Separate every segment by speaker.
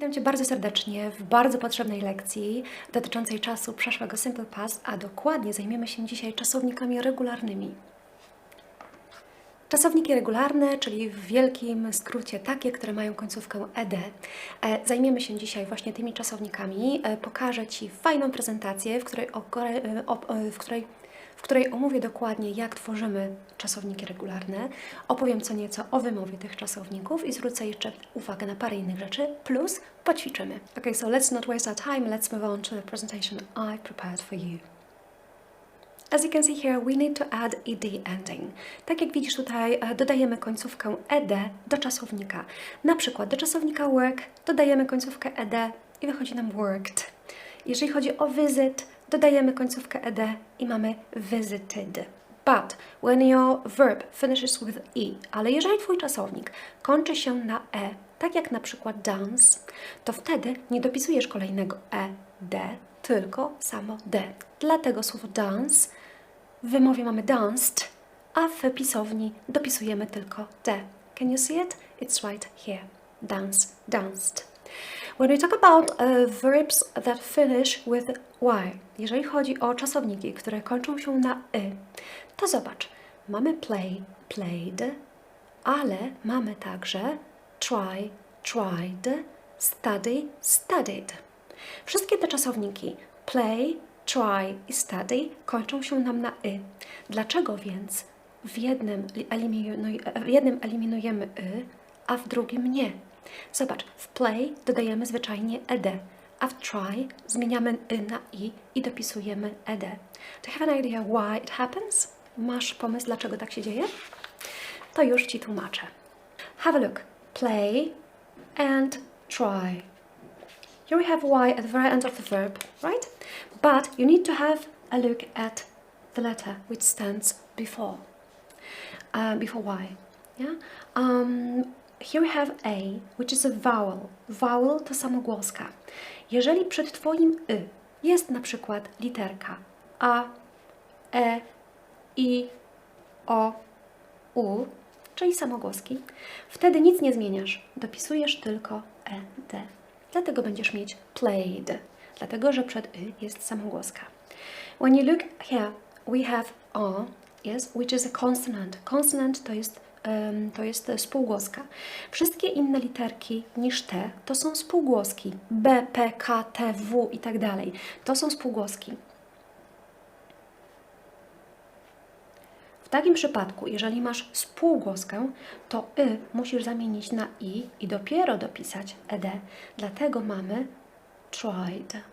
Speaker 1: Witam Cię bardzo serdecznie w bardzo potrzebnej lekcji dotyczącej czasu przeszłego Simple Past, a dokładnie zajmiemy się dzisiaj czasownikami regularnymi. Czasowniki regularne, czyli w wielkim skrócie takie, które mają końcówkę ed. E, Zajmiemy się dzisiaj właśnie tymi czasownikami. E, Pokażę Ci fajną prezentację, w której, e, w której, w której omówię dokładnie, jak tworzymy czasowniki regularne. Opowiem co nieco o wymowie tych czasowników i zwrócę jeszcze uwagę na parę innych rzeczy, plus poćwiczymy. Okay, so let's not waste our time. Let's move on to the presentation I prepared for you. As you can see here, we need to add ed ending. Tak jak widzisz tutaj, e, dodajemy końcówkę ed do czasownika. Na przykład do czasownika work dodajemy końcówkę ed i wychodzi nam worked. Jeżeli chodzi o visit, dodajemy końcówkę ed i mamy visited. But when your verb finishes with e, ale jeżeli Twój czasownik kończy się na e, tak jak na przykład dance, to wtedy nie dopisujesz kolejnego e, d, tylko samo d. Dlatego słowo dance w wymowie mamy danced, a w pisowni dopisujemy tylko d. Can you see it? It's right here. Dance, danced. When we talk about uh, verbs that finish with y, jeżeli chodzi o czasowniki, które kończą się na y, to zobacz, mamy play, played, ale mamy także try, tried, study, studied. Wszystkie te czasowniki play, try i study kończą się nam na y. Dlaczego więc w jednym, li- eliminuj- w jednym eliminujemy y, a w drugim nie? Zobacz, w play dodajemy zwyczajnie ed, a w try zmieniamy y na i i dopisujemy ed. Do you have an idea why it happens? Masz pomysł, dlaczego tak się dzieje? To już Ci tłumaczę. Have a look. Play and try. Here we have y at the very end of the verb, right? But you need to have a look at the letter which stands before, uh, before y. Yeah. Um, here we have a, which is a vowel. Vowel to samogłoska. Jeżeli przed Twoim y jest na przykład literka a, e, i, o, u, czyli samogłoski, wtedy nic nie zmieniasz. Dopisujesz tylko ed. Dlatego będziesz mieć played, dlatego że przed y jest samogłoska. When you look here, we have o, yes, which is a consonant. Consonant to jest, to jest spółgłoska. Wszystkie inne literki niż te to są spółgłoski. B, P, K, T, W i tak dalej. To są spółgłoski. W takim przypadku, jeżeli masz spółgłoskę, to y musisz zamienić na i i dopiero dopisać ed. Dlatego mamy tried.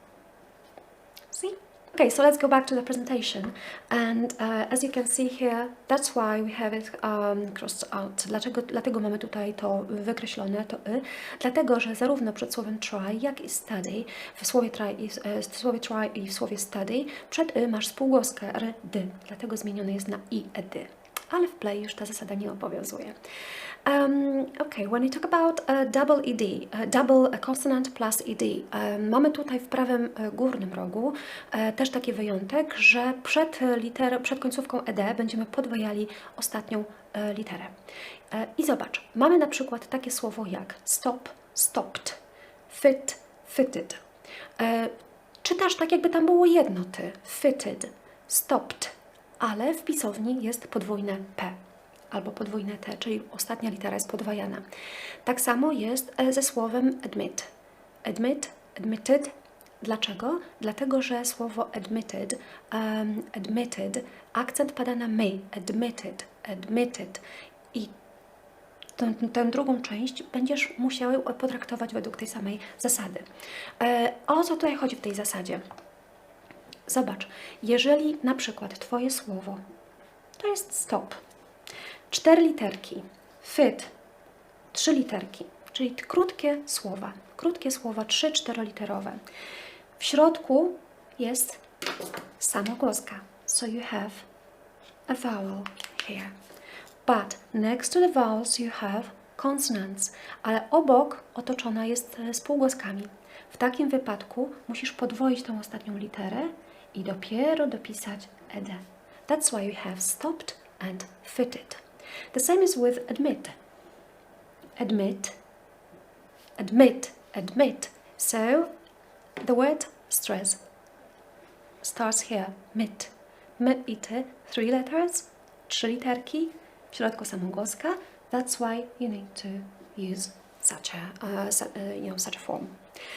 Speaker 1: Okay, so let's go back to the presentation. And uh, as you can see here, that's why we have it um, crossed out. Dlaczego, dlatego mamy tutaj to wykreślone, to y. Dlatego, że zarówno przed słowem try, jak i study, w słowie try i, e, w słowie try i w słowie study, przed y masz spółgłoskę r, dy. Dlatego zmienione jest na i, edy. Ale w play już ta zasada nie obowiązuje. Um, okay, when we talk about uh, double ed, uh, double consonant plus ed, um, mamy tutaj w prawym e, górnym rogu e, też taki wyjątek, że przed, liter, przed końcówką ed będziemy podwajali ostatnią e, literę. I zobacz, mamy na przykład takie słowo jak stop, stopped, fit, fitted. E, czytasz tak, jakby tam było jedno ty, fitted, stopped, ale w pisowni jest podwójne p albo podwójne t, czyli ostatnia litera jest podwajana. Tak samo jest e, ze słowem admit. Admit, admitted. Dlaczego? Dlatego, że słowo admitted, um, admitted, akcent pada na my, admitted, admitted. I tę, tę drugą część będziesz musiał potraktować według tej samej zasady. E, o co tutaj chodzi w tej zasadzie? Zobacz, jeżeli na przykład Twoje słowo to jest stop, cztery literki, fit, trzy literki, czyli krótkie słowa, krótkie słowa, trzy, czteroliterowe. W środku jest samogłoska, so you have a vowel here. But next to the vowels you have consonants, ale obok otoczona jest e, spółgłoskami. W takim wypadku musisz podwoić tą ostatnią literę i dopiero dopisać ed. That's why we have stopped and fitted. The same is with admit. Admit, admit, admit. So the word stress starts here. Mit. Ty. Three letters. Trzy literki. W środku samogłoska. That's why you need to use such a, uh, su- uh, you know, such a form.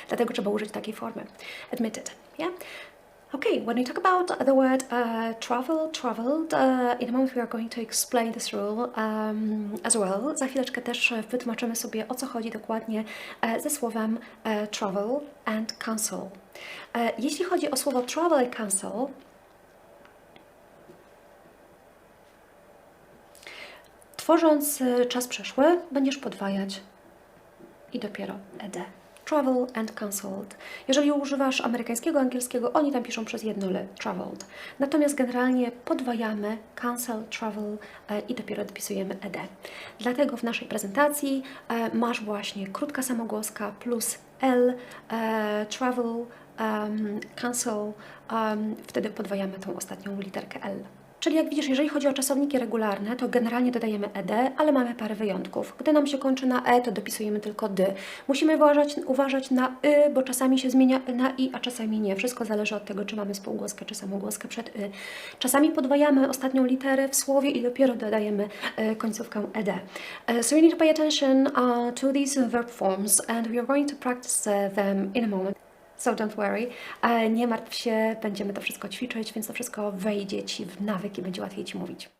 Speaker 1: Dlatego trzeba użyć takiej formy. Admitted. Yeah? Okay, when we talk about the word uh, travel, traveled, uh, in a moment we are going to explain this rule um, as well. Za chwileczkę też wytłumaczymy sobie, o co chodzi dokładnie e, ze słowem e, travel and cancel. E, jeśli chodzi o słowo travel i cancel, tworząc czas przeszły, będziesz podwajać i dopiero ed. Travel and cancelled. Jeżeli używasz amerykańskiego, angielskiego, oni tam piszą przez jedno l, traveled. Natomiast generalnie podwajamy cancel, travel e, i dopiero dopisujemy ed. Dlatego w naszej prezentacji e, masz właśnie krótka samogłoska plus l, e, travel, cancel, wtedy podwajamy tą ostatnią literkę l. Czyli jak widzisz, jeżeli chodzi o czasowniki regularne, to generalnie dodajemy ed, ale mamy parę wyjątków. Gdy nam się kończy na e, to dopisujemy tylko dy. Musimy uważać, uważać na y, bo czasami się zmienia na i, a czasami nie. Wszystko zależy od tego, czy mamy spółgłoskę, czy samogłoskę przed y. Czasami podwajamy ostatnią literę w słowie i dopiero dodajemy y, końcówkę ed. Uh, so you need to pay attention uh, to these verb forms and we are going to practice uh, them in a moment. So don't worry, E, nie martw się, będziemy to wszystko ćwiczyć, więc to wszystko wejdzie Ci w nawyk i będzie łatwiej Ci mówić.